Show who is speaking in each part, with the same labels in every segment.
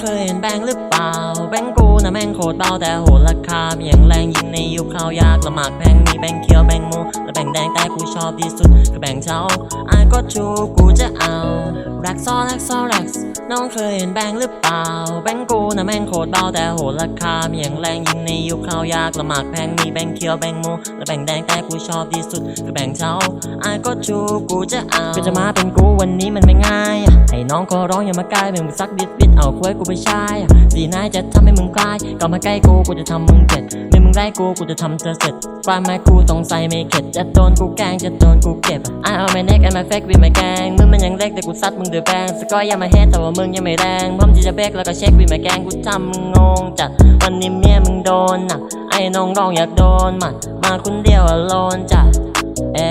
Speaker 1: เคยเห็นแบงค์หรือเปล่า แบงค์กูนะแม่งโคตรเบาแต่โหราคาเพียงแรงยิ่งในยุคข้าวยากละหมากแพงมีแบงค์เขียวแบงค์มูและแบงค์แดงแต่กูชอบที่สุดคือแบงค์เช้าไอ้ก็ชูกูจะเอา ร็กซอร็กซอร็กน้องเคยเห็นแบงค์หรือเปล่า แบงค์กูนะแม่งโคตรเบาแต่โหดราคาเพียงแรงยิ่งในยุคข้าวยากละหมากแพงมีแบงค์เขียวแบงค์มูและแบงค์แดงแต่กูชอบที่สุดคือแบงค์เช้าไอ้ก็ชูกูจะเอาก็จะมาเป็นกูวันนี้มันไม่ง่ายอะให้น้องขอร้องอย่ามาใกล้มึงสักดิดบิดเอาคุยกูไปใช้สีน้าจะทำให้มึงคลายก็มาใกล้กูกูจะทำมึงเจ็ดเมื่อมึงไล่กูกูจะทำเธอเสร็จปลายไม้กูต้องใส่ไม่เข็ดจะโดนกูแกงจะโดนกูเก็บอะเอาไม่เน็กไอ้มาเฟกวิมาแกงมึงมันยังเล็กแต่กูซัดมึงเด้วยแบงสกอยย่ามาเฮดแต่ว่ามึงยังไม่แรงพร้อมที่จะเบรกแล้วก็เช็ควิมาแกงกูทำมึงงงจัดวันนี้เมียมึงโดนหนักไอ้น้องร้องอยากโดนมัดมาคนเดียวอโลนจัดเอ้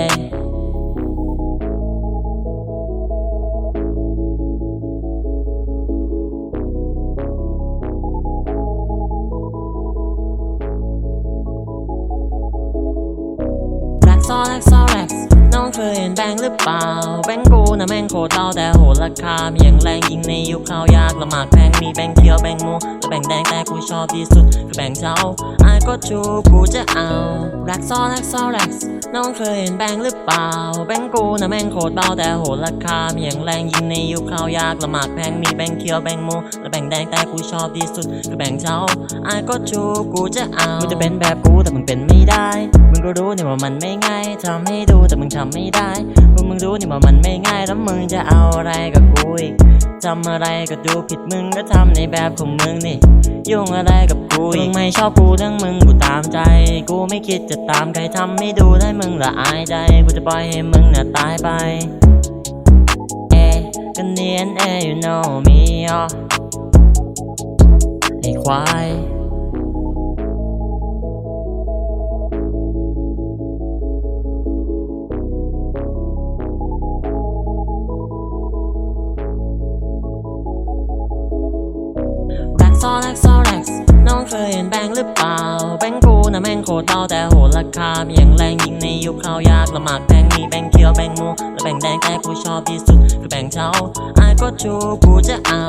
Speaker 1: ซอแรกซอแรก เคยเห็นแบงค์หรือเปล่า แบงค์กูนะแม่งโคตรเบาแต่โหราคามีอย่างแรงยิ่งในยุคข้าวยากละหมากแพงมีแบงค์เขียวแบงค์มูและแบงค์แดงแต่กูชอบที่สุดคือแบงค์เช้าไอ้ก็ชูกูจะเอาแร็กซอแร็กซอแร็กน้องเคยเห็นแบงค์หรือเปล่า แบงค์กูนะแม่งโคตรเบาแต่โหราคามีอย่างแรงยิ่งในยุคข้าวยากละหมากแพงมีแบงค์เขียวแบงค์มูและแบงค์แดงแต่กูชอบที่สุดคือแบงค์เช้าไอ้ก็ชูกูจะเอามึงจะเป็นแบบกูแต่มึงเป็นไม่ได้ มึงก็รู้นี่ว่ามันไม่ง่ายทำให้ดูแต่มึงทำไม่ได้พวกมึงรู้นี่ว่ามันไม่ง่ายแล้วมึงจะเอาอะไรกับกูอีกทำอะไรก็ดูผิดมึงก็ทำในแบบของมึงนี่ยุ่งอะไรกับกูอีกไม่ชอบกูเรื่องมึงกูตามใจ กูไม่คิดจะตามใครทำให้ดูได้มึงละอายใจกูจะปล่อยให้มึงน่ะตายไปเอ๊ะก็เนียนเอ๊ you know me อะไอ้ควาย เคยเห็นแบงค์หรือเปล่า แบงค์กูนะแม่งโคตรเบาแต่โหราคามีอย่างแรงยิ่งในยุคข้าวยากละหมากแบงมีแบงค์เขียวแบงค์มูและแบงค์แดงแต่กูชอบที่สุดคือแบงค์เช้าไอ้ก็ชูกูจะเอา